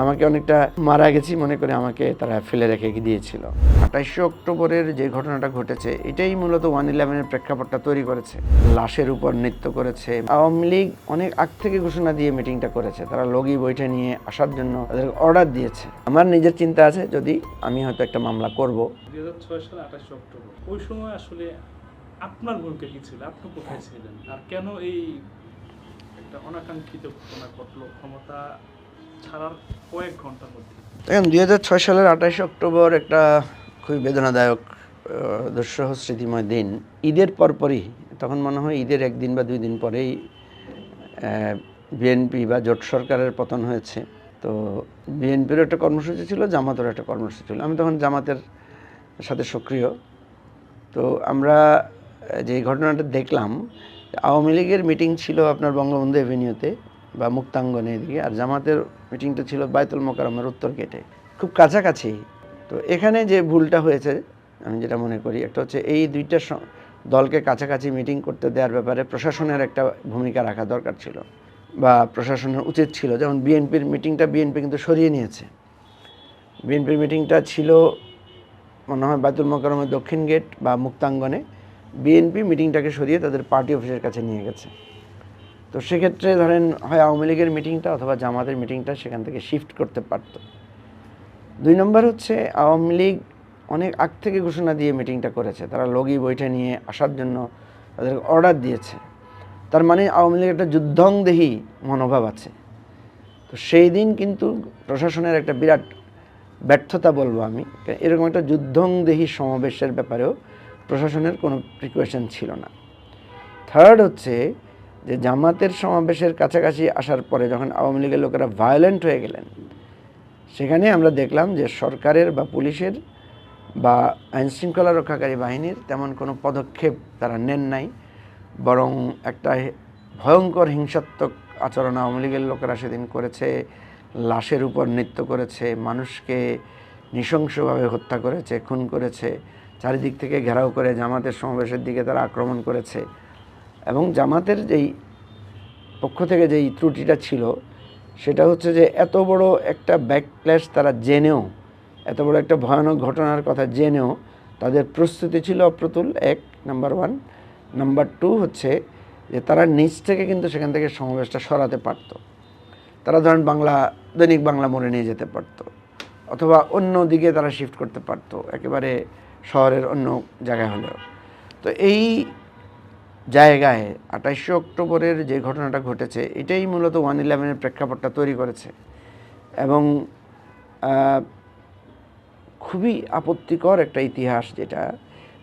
আমাকে অনেকটা মারা গেছি মনে করে আমাকে তারা ফেলে রেখে দিয়েছিল। আঠাইশে অক্টোবরের যে ঘটনাটা ঘটেছে, এটাই মূলত ওয়ান ইলেভেনের প্রেক্ষাপটটা তৈরি করেছে। লাশের উপর নৃত্য করেছে। আওয়ামী লীগ অনেক আগ থেকে ঘোষণা দিয়ে মিটিংটা করেছে। তারা লগি বইটা নিয়ে আসার জন্য তাদের অর্ডার দিয়েছে। আমার নিজের চিন্তা আছে, যদি আমি হয়তো একটা মামলা করব। দুই হাজার ছয় সালে আঠাশে অক্টোবর, ওই সময় আসলে আপনার ভূমিকা কি ছিল? আপনি কোথায় ছিলেন? আর কেন এই একটা অনাকাঙ্ক্ষিত ঘটনা ঘটলো? ক্ষমতা ছাড়ার কয়েক ঘণ্টার মধ্যে। দেখেন, দুই হাজার ছয় সালের আঠাশে অক্টোবর একটা খুবই বেদনাদায়ক দুঃসহ স্মৃতিময় দিন। ঈদের পরপরই, তখন মনে হয় ঈদের একদিন বা দুই দিন পরেই বিএনপি বা জোট সরকারের পতন হয়েছে। তো বিএনপিরও একটা কর্মসূচি ছিল জামাতের একটা কর্মসূচি ছিল। আমি তখন জামাতের সাথে সক্রিয়। তো আমরা যে ঘটনাটা দেখলাম, আওয়ামী লীগের মিটিং ছিল আপনার বঙ্গবন্ধু এভিনিউতে। বা মুক্তাঙ্গনে এদিকে। আর জামাতের মিটিংটা ছিল বায়তুল মোকারমের উত্তর গেটে। খুব কাছাকাছি। তো এখানে যে ভুলটা হয়েছে, আমি যেটা মনে করি, একটা হচ্ছে এই দুইটা দলকে কাছাকাছি মিটিং করতে দেওয়ার ব্যাপারে প্রশাসনের একটা ভূমিকা রাখা দরকার ছিল বা প্রশাসনের উচিত ছিল। যেমন বিএনপির মিটিংটা বিএনপি কিন্তু সরিয়ে নিয়েছে। বিএনপির মিটিংটা ছিল, মনে হয় বায়তুল মোকারমের দক্ষিণ গেট বা মুক্তাঙ্গনে। বিএনপি মিটিংটাকে সরিয়ে তাদের পার্টি অফিসের কাছে নিয়ে গেছে। তো সেক্ষেত্রে ধরেন হয় আওয়ামী লীগের মিটিংটা অথবা জামাতের মিটিংটা সেখান থেকে শিফট করতে পারতো। দুই নম্বর হচ্ছে আওয়ামী লীগ অনেক আগ থেকে ঘোষণা দিয়ে মিটিংটা করেছে। তারা লগি বইটা নিয়ে আসার জন্য তাদের অর্ডার দিয়েছে। তার মানে আওয়ামী লীগের একটা যুদ্ধংদেহী মনোভাব আছে। তো সেই দিন কিন্তু প্রশাসনের একটা বিরাট ব্যর্থতা বলব আমি। এরকম একটা যুদ্ধংদেহী সমাবেশের ব্যাপারেও প্রশাসনের কোনো প্রিকুয়েশন ছিল না। থার্ড হচ্ছে যে জামাতের সমাবেশের কাছাকাছি আসার পরে যখন আওয়ামী লীগের লোকেরা ভায়োলেন্ট হয়ে গেলেন, সেখানে আমরা দেখলাম যে সরকারের বা পুলিশের বা আইনশৃঙ্খলা রক্ষাকারী বাহিনীর তেমন কোনো পদক্ষেপ তারা নেন নাই। বরং একটা ভয়ঙ্কর হিংসাত্মক আচরণ আওয়ামী লীগের লোকেরা সেদিন করেছে, লাশের উপর নৃত্য করেছে, মানুষকে নৃশংসভাবে হত্যা করেছে, খুন করেছে, চারিদিক থেকে ঘেরাও করে জামাতের সমাবেশের দিকে তারা আক্রমণ করেছে। এবং জামাতের যেই পক্ষ থেকে যেই ত্রুটিটা ছিল, সেটা হচ্ছে যে এত বড় একটা ব্যাকক্ল্যাশ তারা জেনেও, এত বড় একটা ভয়ানক ঘটনার কথা জেনেও তাদের প্রস্তুতি ছিল অপ্রতুল। এক নাম্বার ওয়ান নাম্বার টু হচ্ছে যে তারা নিচ থেকে কিন্তু সেখান থেকে সমাবেশটা সরাতে পারতো। তারা ধরেন বাংলা, দৈনিক বাংলা মোড়ে নিয়ে যেতে পারতো। অথবা অন্য দিকে তারা শিফট করতে পারতো, একেবারে শহরের অন্য জায়গায় হলেও। তো এই জায়গায় আঠাইশে অক্টোবরের যে ঘটনাটা ঘটেছে, এটাই মূলত ওয়ান ইলেভেনের প্রেক্ষাপটটা তৈরি করেছে। এবং খুবই আপত্তিকর একটা ইতিহাস যেটা,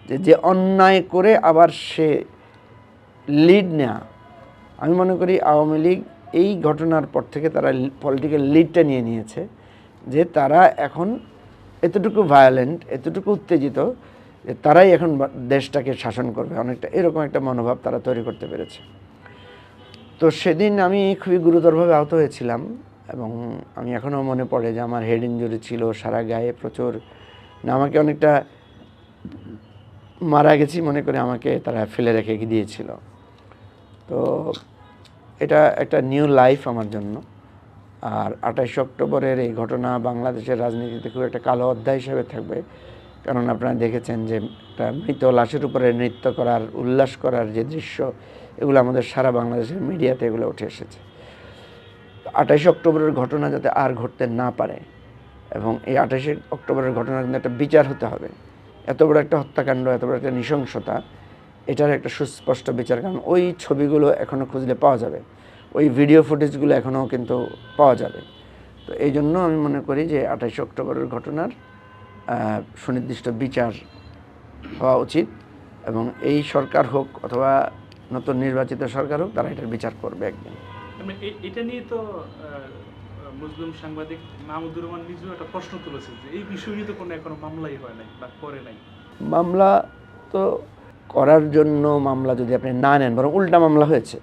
যে যে অন্যায় করে আবার সে লিড নেওয়া আমি মনে করি আওয়ামী লীগ এই ঘটনার পর থেকে তারা পলিটিক্যাল লিডটা নিয়ে নিয়েছে, যে তারা এখন এতটুকু ভায়োলেন্ট এতটুকু উত্তেজিত যে তারাই এখন দেশটাকে শাসন করবে। অনেকটা এরকম একটা মনোভাব তারা তৈরি করতে পেরেছে। তো সেদিন আমি খুবই গুরুতরভাবে আহত হয়েছিলাম এবং আমি এখনও মনে পড়ে যে আমার হেড ইঞ্জুরি ছিল, সারা গায়ে প্রচুর। না, আমাকে অনেকটা মারা গেছি মনে করে আমাকে তারা ফেলে রেখে দিয়েছিল। তো এটা একটা নিউ লাইফ আমার জন্য। আর আঠাইশে অক্টোবরের এই ঘটনা বাংলাদেশের রাজনীতিতে খুব একটা কালো অধ্যায় হিসেবে থাকবে। কারণ আপনারা দেখেছেন যে একটা মৃত লাশের উপরে নৃত্য করার, উল্লাস করার যে দৃশ্য, এগুলো আমাদের সারা বাংলাদেশের মিডিয়াতে এগুলো উঠে এসেছে। আঠাইশে অক্টোবরের ঘটনা যাতে আর ঘটতে না পারে, এবং এই আঠাশে অক্টোবরের ঘটনার কিন্তু একটা বিচার হতে হবে। এত বড় একটা হত্যাকাণ্ড, এত বড় একটা নৃশংসতা, এটার একটা সুস্পষ্ট বিচার, কারণ ওই ছবিগুলো এখনও খুঁজলে পাওয়া যাবে। ওই ভিডিও ফুটেজগুলো এখনও কিন্তু পাওয়া যাবে। তো এই জন্য আমি মনে করি যে আঠাশে অক্টোবরের ঘটনার সুনির্দিষ্ট বিচার হওয়া উচিত এবং এই সরকার হোক অথবা নতুন নির্বাচিত সরকার হোক তারা এটার বিচার করবে একদিন। মানে এটা নিয়ে তো মুসলিম সাংবাদিক মাহমুদুর রহমান নিজেও একটা প্রশ্ন তুলেছে যে এই বিষয় নিয়ে তো কোনো এখনও মামলাই হয় নাই বা করে নাই। মামলা তো করার জন্য মামলা যদি আপনি না নেন বরং উল্টা মামলা হয়েছে।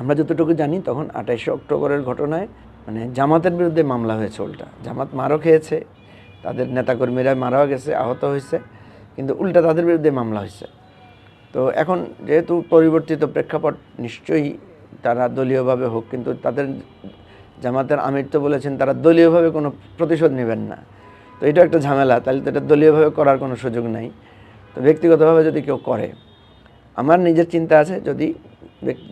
আমরা যতটুকু জানি তখন আঠাইশে অক্টোবরের ঘটনায় মানে জামাতের বিরুদ্ধে মামলা হয়েছে উল্টা। জামাত মারও খেয়েছে তাদের নেতাকর্মীরা মারাও গেছে, আহত হয়েছে, কিন্তু উল্টা তাদের বিরুদ্ধে মামলা হয়েছে। তো এখন যেহেতু পরিবর্তিত প্রেক্ষাপট, নিশ্চয়ই তারা দলীয়ভাবে হোক, কিন্তু তাদের জামাতের আমির তো বলেছেন তারা দলীয়ভাবে কোনো প্রতিশোধ নেবেন না। তো এটা একটা ঝামেলা, তাহলে তো এটা দলীয়ভাবে করার কোনো সুযোগ নাই। তো ব্যক্তিগতভাবে যদি কেউ করে, আমার নিজের চিন্তা আছে, যদি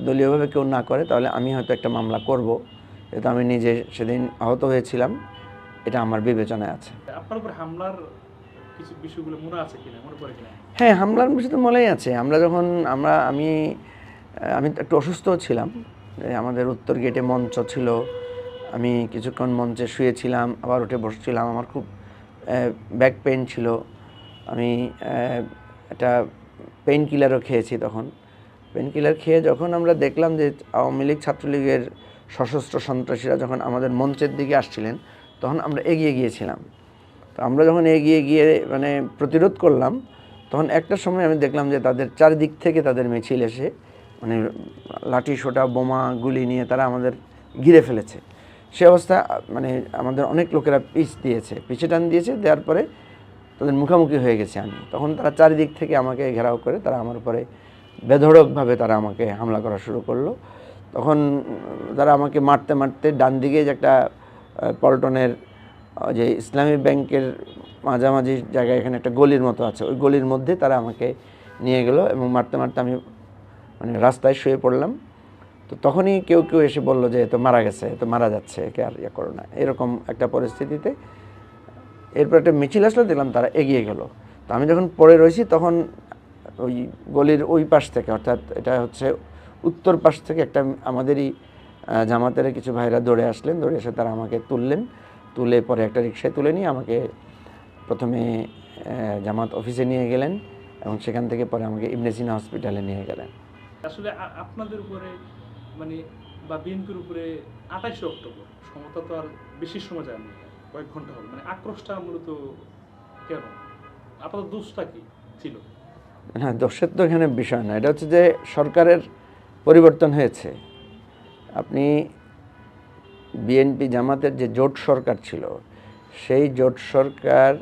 দলীয়ভাবে কেউ না করে, তাহলে আমি হয়তো একটা মামলা করব। যেহেতু আমি নিজে সেদিন আহত হয়েছিলাম। এটা আমার বিবেচনায় আছে। আপনার উপর হামলার কিছু বিষয়গুলো মনে আছে কিনা? মনে পড়ে কিনা? হ্যাঁ হামলার বিষয় তো মনেই আছে। আমরা যখন আমরা আমি আমি একটু অসুস্থ ছিলাম। আমাদের উত্তর গেটে মঞ্চ ছিল। আমি কিছুক্ষণ মঞ্চে শুয়েছিলাম আবার উঠে বসছিলাম। আমার খুব ব্যাক পেন ছিল। আমি একটা পেইন কিলারও খেয়েছি তখন। পেইন কিলার খেয়ে যখন আমরা দেখলাম যে আওয়ামী লীগ ছাত্রলীগের সশস্ত্র সন্ত্রাসীরা যখন আমাদের মঞ্চের দিকে আসছিলেন তখন আমরা এগিয়ে গিয়েছিলাম। তো আমরা যখন এগিয়ে গিয়ে মানে প্রতিরোধ করলাম, তখন একটা সময় আমি দেখলাম যে তাদের চারিদিক থেকে তাদের মিছিল এসে মানে লাঠি, সোটা, বোমা, গুলি নিয়ে তারা আমাদের ঘিরে ফেলেছে। সে অবস্থা মানে আমাদের অনেক লোকেরা পিছ দিয়েছে। পিছে টান দিয়েছে, দেওয়ার পরে তাদের মুখোমুখি হয়ে গেছে আমি। তখন তারা চারিদিক থেকে আমাকে ঘেরাও করে, তারা আমার উপরে বেধড়কভাবে তারা আমাকে হামলা করা শুরু করল। তখন তারা আমাকে মারতে মারতে ডান দিকে যে একটা পল্টনের যে ইসলামী ব্যাংকের মাঝামাঝি জায়গায় এখানে একটা গলির মতো আছে। ওই গলির মধ্যে তারা আমাকে নিয়ে গেল এবং মারতে মারতে আমি মানে রাস্তায় শুয়ে পড়লাম। তো তখনই কেউ কেউ এসে বলল যে তো মারা গেছে তো মারা যাচ্ছে, একে আর ইয়ে করো না। এরকম একটা পরিস্থিতিতে এরপর একটা মিছিল আসলে, দেখলাম তারা এগিয়ে গেল। তো আমি যখন পড়ে রয়েছি, তখন ওই গলির ওই পাশ থেকে, অর্থাৎ এটা হচ্ছে উত্তর পাশ থেকে একটা আমাদেরই জামাতের কিছু ভাইরা দৌড়ে আসলেন দৌড়ে এসে তারা আমাকে তুললেন। তুলে পরে একটা রিক্সায় তুলে নিয়ে আমাকে প্রথমে জামাত অফিসে নিয়ে গেলেন এবং সেখান থেকে পরে আমাকে ইবনে সিনা হসপিটালে নিয়ে গেলেন। আসলে আপনাদের উপরে মানে বা বিএনপির উপরে আঠাশে অক্টোবর সমতা তো আর বেশি সময় যায় না কয়েক ঘণ্টা হবে। মানে আক্রোশটা মূলত কেন? আপনাদের দোষটা কি ছিল? না দোষের তো এখানে বিষয় না। এটা হচ্ছে যে সরকারের পরিবর্তন হয়েছে। আপনি বিএনপি জামাতের যে জোট সরকার ছিল, সেই জোট সরকার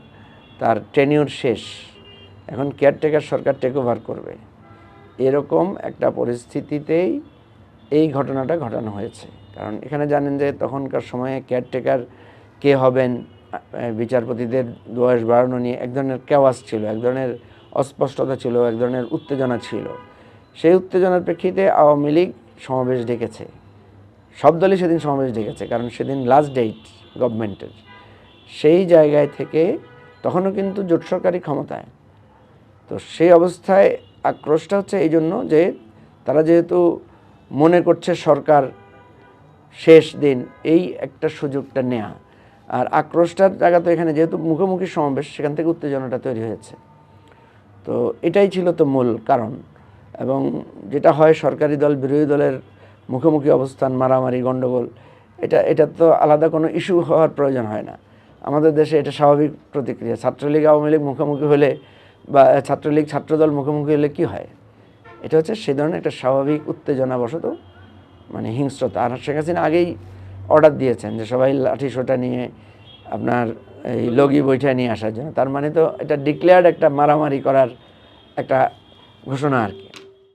তার টেনিউর শেষ। এখন কেয়ারটেকার সরকার টেক ওভার করবে। এরকম একটা পরিস্থিতিতেই এই ঘটনাটা ঘটানো হয়েছে। কারণ এখানে জানেন যে তখনকার সময়ে কেয়ারটেকার কে হবেন বিচারপতিদের বয়স বাড়ানো নিয়ে এক ধরনের কেওয়াস ছিল, এক ধরনের অস্পষ্টতা ছিল, এক ধরনের উত্তেজনা ছিল। সেই উত্তেজনার প্রেক্ষিতে আওয়ামী লীগ সমাবেশ ডেকেছে। সব দলই সেদিন সমাবেশ ডেকেছে, কারণ সেদিন লাস্ট ডেট গভর্নমেন্টের সেই জায়গায় থেকে তখনও কিন্তু জোট সরকারি ক্ষমতায়। তো সেই অবস্থায় আক্রোশটা হচ্ছে এই জন্য যে তারা যেহেতু মনে করছে সরকার শেষ দিন এই একটা সুযোগটা নেয়া। আর আক্রোশটার জায়গা তো এখানে যেহেতু মুখোমুখি সমাবেশ, সেখান থেকে উত্তেজনাটা তৈরি হয়েছে। তো এটাই ছিল তো মূল কারণ। এবং যেটা হয় সরকারি দল, বিরোধী দলের মুখোমুখি অবস্থান, মারামারি গণ্ডগোল এটা এটা তো আলাদা কোনো ইস্যু হওয়ার প্রয়োজন হয় না। আমাদের দেশে এটা স্বাভাবিক প্রতিক্রিয়া। ছাত্রলীগ, আওয়ামী লীগ মুখোমুখি হলে বা ছাত্রলীগ, ছাত্রদল মুখোমুখি হলে কি হয়? এটা হচ্ছে সে ধরনের একটা স্বাভাবিক উত্তেজনাবশত মানে হিংস্রতা। আর শেখ হাসিনা আগেই অর্ডার দিয়েছেন যে সবাই লাঠি সোটা নিয়ে আপনার এই লগি বৈঠা নিয়ে আসার জন্য। তার মানে তো এটা ডিক্লেয়ার্ড একটা মারামারি করার একটা ঘোষণা আর কি।